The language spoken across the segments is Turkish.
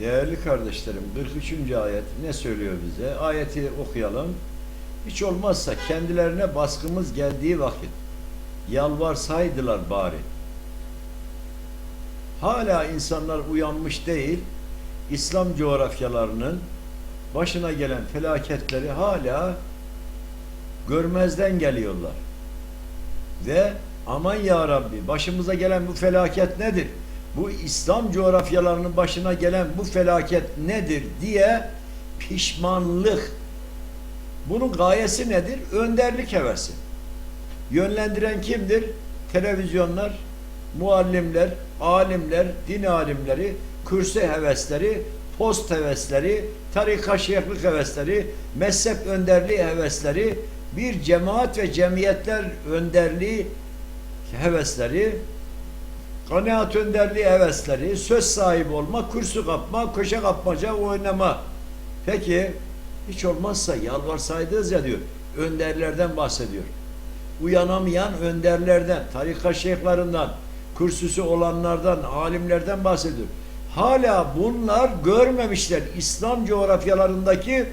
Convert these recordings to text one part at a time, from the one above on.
Değerli kardeşlerim 43. ayet ne söylüyor bize? Ayeti okuyalım. Hiç olmazsa kendilerine baskımız geldiği vakit yalvarsaydılar bari. Hala insanlar uyanmış değil. İslam coğrafyalarının başına gelen felaketleri hala görmezden geliyorlar. Ve aman ya Rabbi başımıza gelen bu felaket nedir? Bu İslam coğrafyalarının başına gelen bu felaket nedir diye pişmanlık. Bunun gayesi nedir? Önderlik hevesi. Yönlendiren kimdir? Televizyonlar, muallimler, alimler, din alimleri, kürse hevesleri, post hevesleri, tarika şeyhlik hevesleri, mezhep önderliği hevesleri, bir cemaat ve cemiyetler önderliği hevesleri, kanaat önderliği hevesleri, söz sahibi olma, kürsü kapma, köşe kapmaca, oynama. Peki hiç olmazsa yalvarsaydınız ya diyor, önderlerden bahsediyor. Uyanamayan önderlerden, tarika şeyhlerinden, kürsüsü olanlardan, alimlerden bahsediyor. Hala bunlar görmemişler. İslam coğrafyalarındaki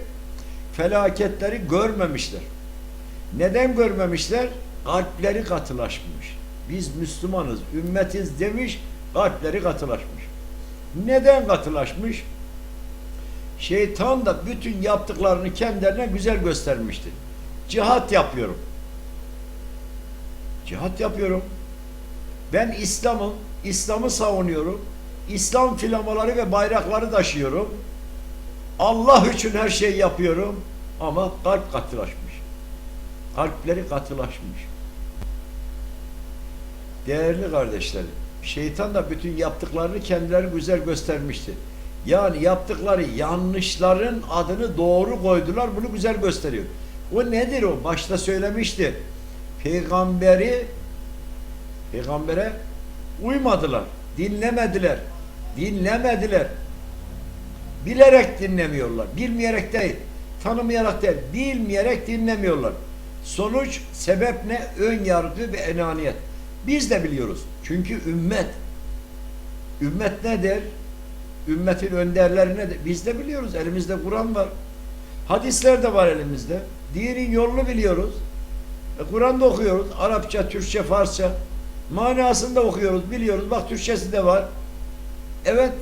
felaketleri görmemişler. Neden görmemişler? Kalpleri katılaşmış. Biz Müslümanız, ümmetiz demiş, kalpleri katılaşmış. Neden katılaşmış? Şeytan da bütün yaptıklarını kendilerine güzel göstermişti. Cihat yapıyorum. Cihat yapıyorum. Ben İslam'ım, İslam'ı savunuyorum. İslam flamaları ve bayrakları taşıyorum. Allah için her şeyi yapıyorum. Ama kalp katılaşmış. Kalpleri katılaşmış. Değerli kardeşlerim, şeytan da bütün yaptıklarını kendileri güzel göstermişti. Yani yaptıkları yanlışların adını doğru koydular, bunu güzel gösteriyor. O nedir o? Başta söylemişti. Peygamberi peygambere uymadılar, dinlemediler, dinlemediler. Bilerek dinlemiyorlar, bilmeyerek değil, tanımayarak değil, bilmeyerek dinlemiyorlar. Sonuç, sebep ne? Ön yargı ve enaniyet. Biz de biliyoruz. Çünkü ümmet. Ümmet nedir? Ümmetin önderleri nedir? Biz de biliyoruz. Elimizde Kur'an var. Hadisler de var elimizde. Dinin yolunu biliyoruz. E, Kur'an'da okuyoruz. Arapça, Türkçe, Farsça. Manasını da okuyoruz, biliyoruz. Bak Türkçesi de var. Evet.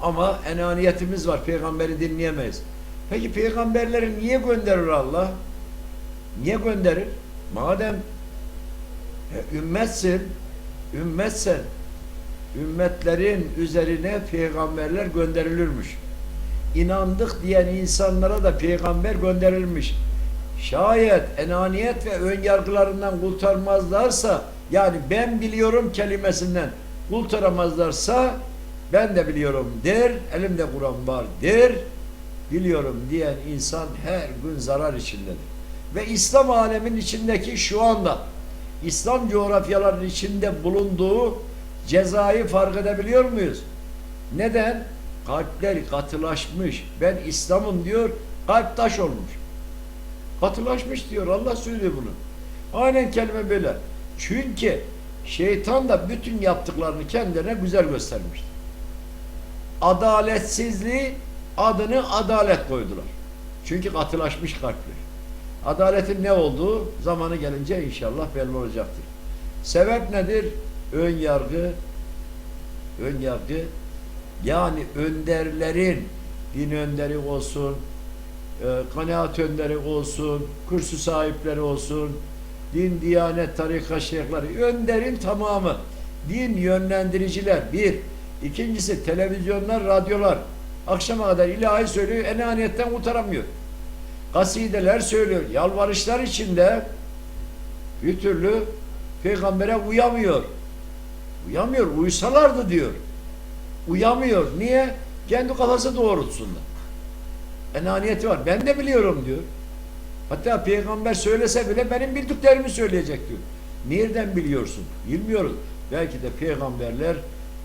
Ama enaniyetimiz var. Peygamberi dinleyemeyiz. Peki peygamberleri niye gönderir Allah? Niye gönderir? Madem e, ümmetsin, ümmetsen, ümmetlerin üzerine peygamberler gönderilirmiş. İnandık diyen insanlara da peygamber gönderilmiş. Şayet enaniyet ve ön yargılarından kurtarmazlarsa, yani ben biliyorum kelimesinden kurtaramazlarsa, ben de biliyorum der, elimde Kur'an var der, biliyorum diyen insan her gün zarar içindedir. Ve İslam alemin içindeki şu anda İslam coğrafyalarının içinde bulunduğu cezayı fark edebiliyor muyuz? Neden? Kalpler katılaşmış. Ben İslam'ım diyor, kalp taş olmuş. Katılaşmış diyor. Allah söylüyor bunu. Aynen kelime böyle. Çünkü şeytan da bütün yaptıklarını kendilerine güzel göstermiştir. Adaletsizliği adını adalet koydular. Çünkü katılaşmış kalpler. Adaletin ne olduğu zamanı gelince inşallah belli olacaktır. Sebep nedir? Ön yargı, ön yargı yani önderlerin din önderi olsun, e, kanaat önderi olsun, kürsü sahipleri olsun, din, diyanet, tarika şeyhleri, önderin tamamı, din yönlendiriciler, bir. ikincisi televizyonlar, radyolar, akşama kadar ilahi söylüyor, enaniyetten kurtaramıyor. Kasideler söylüyor, yalvarışlar içinde bir türlü peygambere uyamıyor. Uyamıyor, uysalardı diyor. Uyamıyor. Niye? Kendi kafası doğrultusunda. Enaniyeti var. Ben de biliyorum diyor. Hatta peygamber söylese bile benim bildiklerimi söyleyecek diyor. Nereden biliyorsun? Bilmiyoruz. Belki de peygamberler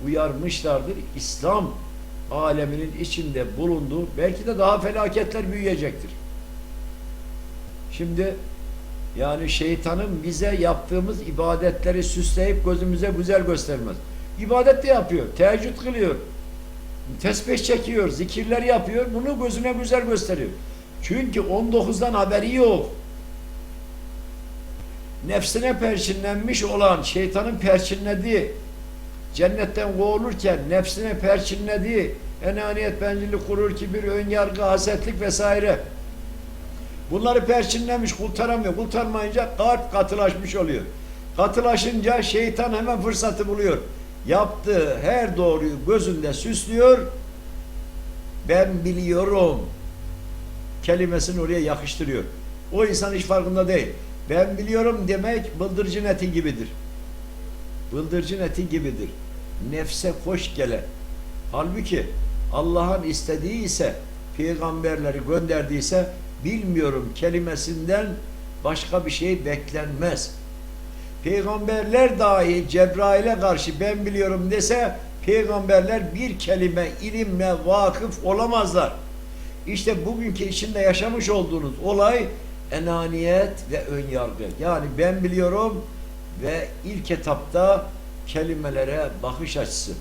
uyarmışlardır. İslam aleminin içinde bulunduğu belki de daha felaketler büyüyecektir. Şimdi yani şeytanın bize yaptığımız ibadetleri süsleyip gözümüze güzel göstermez. İbadet de yapıyor. Teheccüd kılıyor. Tesbih çekiyor, zikirler yapıyor. Bunu gözüne güzel gösteriyor. Çünkü 19'dan haberi yok. Nefsine perçinlenmiş olan, şeytanın perçinlediği, cennetten kovulurken nefsine perçinlediği, enaniyet, bencillik, gurur, kibir, ön yargı, hasetlik vesaire. Bunları perçinlemiş, kurtaramıyor. Kurtarmayınca kalp katılaşmış oluyor. Katılaşınca şeytan hemen fırsatı buluyor. Yaptığı her doğruyu gözünde süslüyor. Ben biliyorum kelimesini oraya yakıştırıyor. O insan hiç farkında değil. Ben biliyorum demek bıldırcın eti gibidir. Bıldırcın eti gibidir. Nefse hoş gelen. Halbuki Allah'ın istediği ise peygamberleri gönderdiyse bilmiyorum kelimesinden başka bir şey beklenmez. Peygamberler dahi Cebrail'e karşı ben biliyorum dese peygamberler bir kelime ilimle vakıf olamazlar. İşte bugünkü içinde yaşamış olduğunuz olay enaniyet ve ön yargı. Yani ben biliyorum ve ilk etapta kelimelere bakış açısı.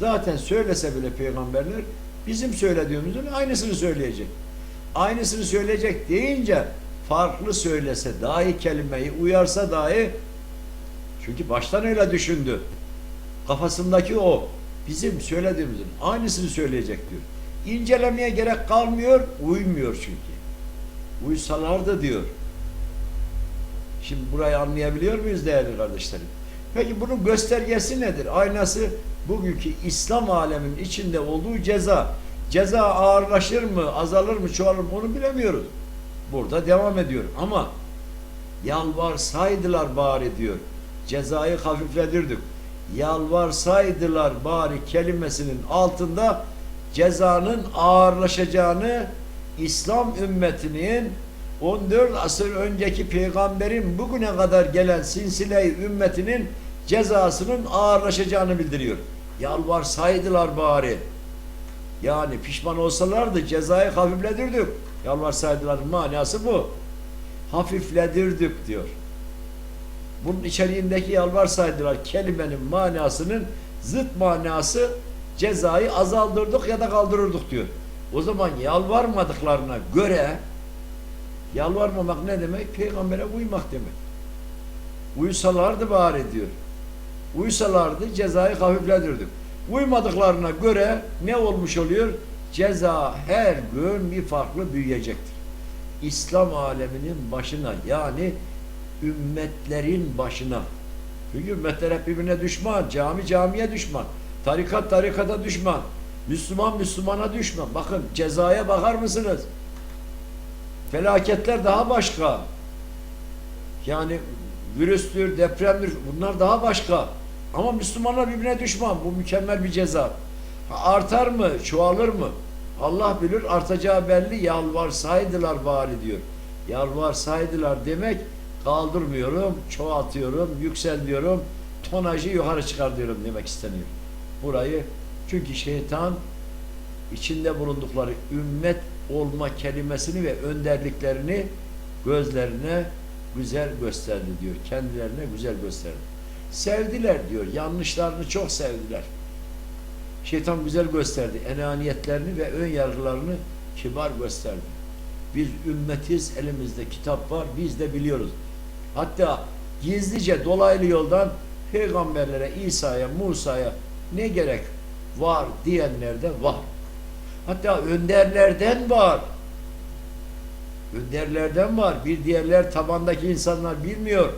Zaten söylese bile peygamberler bizim söylediğimizin aynısını söyleyecek. Aynısını söyleyecek deyince farklı söylese dahi kelimeyi uyarsa dahi çünkü baştan öyle düşündü. Kafasındaki o bizim söylediğimizin aynısını söyleyecek diyor. İncelemeye gerek kalmıyor, uymuyor çünkü. Uysalardı diyor. Şimdi burayı anlayabiliyor muyuz değerli kardeşlerim? Peki bunun göstergesi nedir? Aynası bugünkü İslam aleminin içinde olduğu ceza. Ceza ağırlaşır mı, azalır mı, çoğalır mı onu bilemiyoruz. Burada devam ediyor ama yalvarsaydılar bari diyor. Cezayı hafifledirdik. Yalvarsaydılar bari kelimesinin altında cezanın ağırlaşacağını İslam ümmetinin 14 asır önceki peygamberin bugüne kadar gelen sinsile ümmetinin cezasının ağırlaşacağını bildiriyor. Yalvarsaydılar bari. Yani pişman olsalardı cezayı hafifledirdik. Yalvarsaydıların manası bu. Hafifledirdik diyor. Bunun içeriğindeki yalvarsaydılar kelimenin manasının zıt manası cezayı azaldırdık ya da kaldırırdık diyor. O zaman yalvarmadıklarına göre yalvarmamak ne demek? Peygambere uymak demek. Uysalardı bari diyor. Uysalardı cezayı hafifledirdik. Uymadıklarına göre ne olmuş oluyor? Ceza her gün bir farklı büyüyecektir. İslam aleminin başına yani ümmetlerin başına. Çünkü ümmetler hep birbirine düşman, cami camiye düşman, tarikat tarikata düşman, Müslüman Müslümana düşman. Bakın cezaya bakar mısınız? Felaketler daha başka. Yani virüstür, depremdir bunlar daha başka. Ama Müslümanlar birbirine düşman. Bu mükemmel bir ceza. Artar mı? Çoğalır mı? Allah bilir artacağı belli. Yalvarsaydılar bari diyor. Yalvarsaydılar demek kaldırmıyorum, çoğaltıyorum, yükseltiyorum, tonajı yukarı çıkartıyorum demek isteniyor. Burayı çünkü şeytan içinde bulundukları ümmet olma kelimesini ve önderliklerini gözlerine güzel gösterdi diyor. Kendilerine güzel gösterdi. Sevdiler diyor. Yanlışlarını çok sevdiler. Şeytan güzel gösterdi. Enaniyetlerini ve ön yargılarını kibar gösterdi. Biz ümmetiz, elimizde kitap var, biz de biliyoruz. Hatta gizlice dolaylı yoldan peygamberlere, İsa'ya, Musa'ya ne gerek var diyenler de var. Hatta önderlerden var. Önderlerden var. Bir diğerler tabandaki insanlar bilmiyor.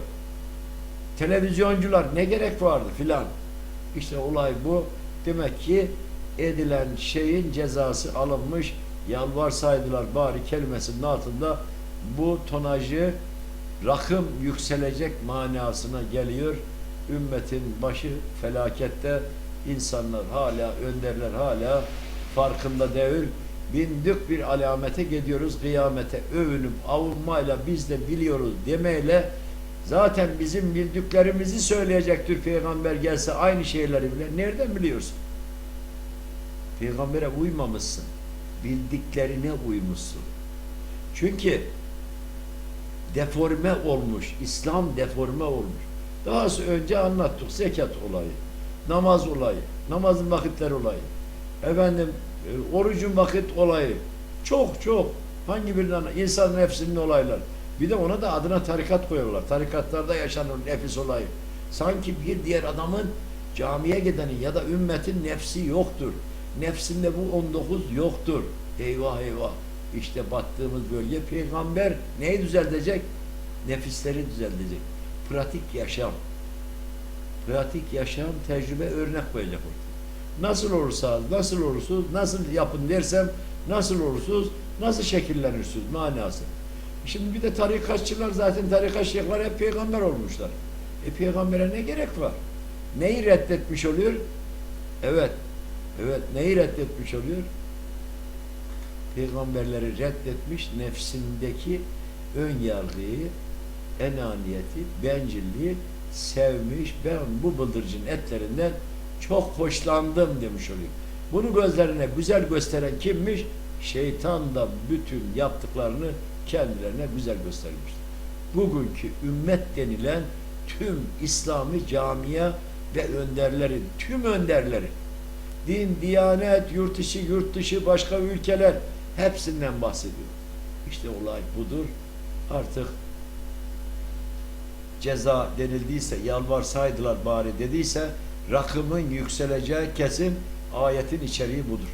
Televizyoncular ne gerek vardı filan. İşte olay bu. Demek ki edilen şeyin cezası alınmış. Yalvarsaydılar bari kelimesinin altında bu tonajı rakım yükselecek manasına geliyor. Ümmetin başı felakette insanlar hala, önderler hala farkında değil. Bindik bir alamete gidiyoruz kıyamete. Övünüp avunmayla biz de biliyoruz demeyle zaten bizim bildiklerimizi söyleyecektir peygamber gelse aynı şeyleri bile. Nereden biliyorsun? Peygambere uymamışsın. Bildiklerine uymuşsun. Çünkü deforme olmuş. İslam deforme olmuş. Daha önce anlattık zekat olayı, namaz olayı, namazın vakitleri olayı. efendim e, orucun vakit olayı. Çok çok. Hangi birinden insan nefsinin olaylar. Bir de ona da adına tarikat koyuyorlar. Tarikatlarda yaşanır nefis olayı. Sanki bir diğer adamın camiye gidenin ya da ümmetin nefsi yoktur. Nefsinde bu 19 yoktur. Eyvah eyvah. İşte battığımız bölge peygamber neyi düzeltecek? Nefisleri düzeltecek. Pratik yaşam. Pratik yaşam, tecrübe, örnek koyacak ortaya. Nasıl olursa, nasıl olursunuz, nasıl yapın dersem, nasıl olursunuz, nasıl şekillenirsiniz manası. Şimdi bir de tarikatçılar zaten tarikat şeyhler hep peygamber olmuşlar. E peygambere ne gerek var? Neyi reddetmiş oluyor? Evet. Evet. Neyi reddetmiş oluyor? Peygamberleri reddetmiş nefsindeki ön yargıyı, enaniyeti, bencilliği sevmiş. Ben bu bıldırcın etlerinden çok hoşlandım demiş oluyor. Bunu gözlerine güzel gösteren kimmiş? Şeytan da bütün yaptıklarını kendilerine güzel göstermiştir. Bugünkü ümmet denilen tüm İslami camia ve önderlerin, tüm önderleri, din, diyanet, yurt içi, yurt dışı, başka ülkeler hepsinden bahsediyor. İşte olay budur. Artık ceza denildiyse, yalvarsaydılar bari dediyse, rakımın yükseleceği kesin ayetin içeriği budur.